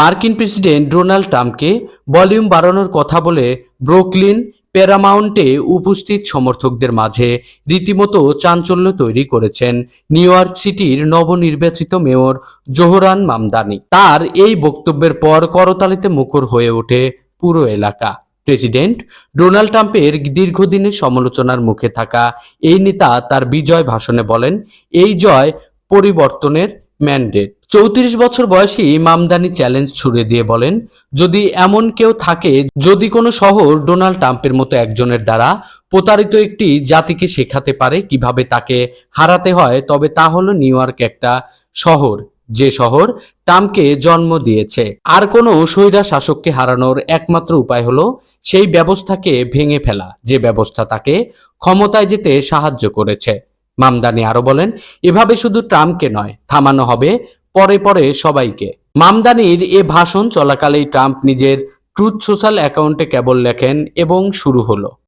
মার্কিন president Donald ট্রাম্পকে volume বাড়ানোর কথা বলে ব্রুকলিন প্যারামাউন্টে উপস্থিত সমর্থকদের মাঝে রীতিমতো চাঞ্চল্য তৈরি করেছেন নিউ ইয়র্ক সিটির নবনির্বাচিত মেয়র জোহরান মামদানি। তার এই বক্তব্যের পর করতালিতে মুখর হয়ে ওঠে পুরো এলাকা। প্রেসিডেন্ট ডোনাল্ড ট্রাম্পের দীর্ঘদিনের সমালোচনার মুখে থাকা এই নেতা তার বিজয় ভাষণে বলেন, এই জয় পরিবর্তনের ম্যান্ডেট। চৌত্রিশ বছর বয়সী মামদানি চ্যালেঞ্জ ছুড়ে দিয়ে বলেন, যদি এমন কেউ থাকে, যদি কোনো শহর ডোনাল্ড ট্রাম্পের মতো একজনের দ্বারা প্রতারিত একটি জাতিকে শেখাতে পারে কীভাবে তাকে হারাতে হয়, তবে তা হলো নিউ ইয়র্ক একটা শহর। যে শহর ট্রাম্পকে জন্ম দিয়েছে। আর কোনো স্বৈরা শাসককে হারানোর একমাত্র উপায় হলো সেই ব্যবস্থাকে ভেঙে ফেলা। যে ব্যবস্থা তাকে ক্ষমতায় যেতে সাহায্য করেছে। মামদানি আরও বলেন, এভাবে শুধু ট্রাম্পকে নয়, থামানো হবে পরে পরে সবাইকে। মামদানির এ ভাষণ চলাকালেই ট্রাম্প নিজের ট্রুথ সোশ্যাল অ্যাকাউন্টে কেবল লেখেন এবং শুরু হলো।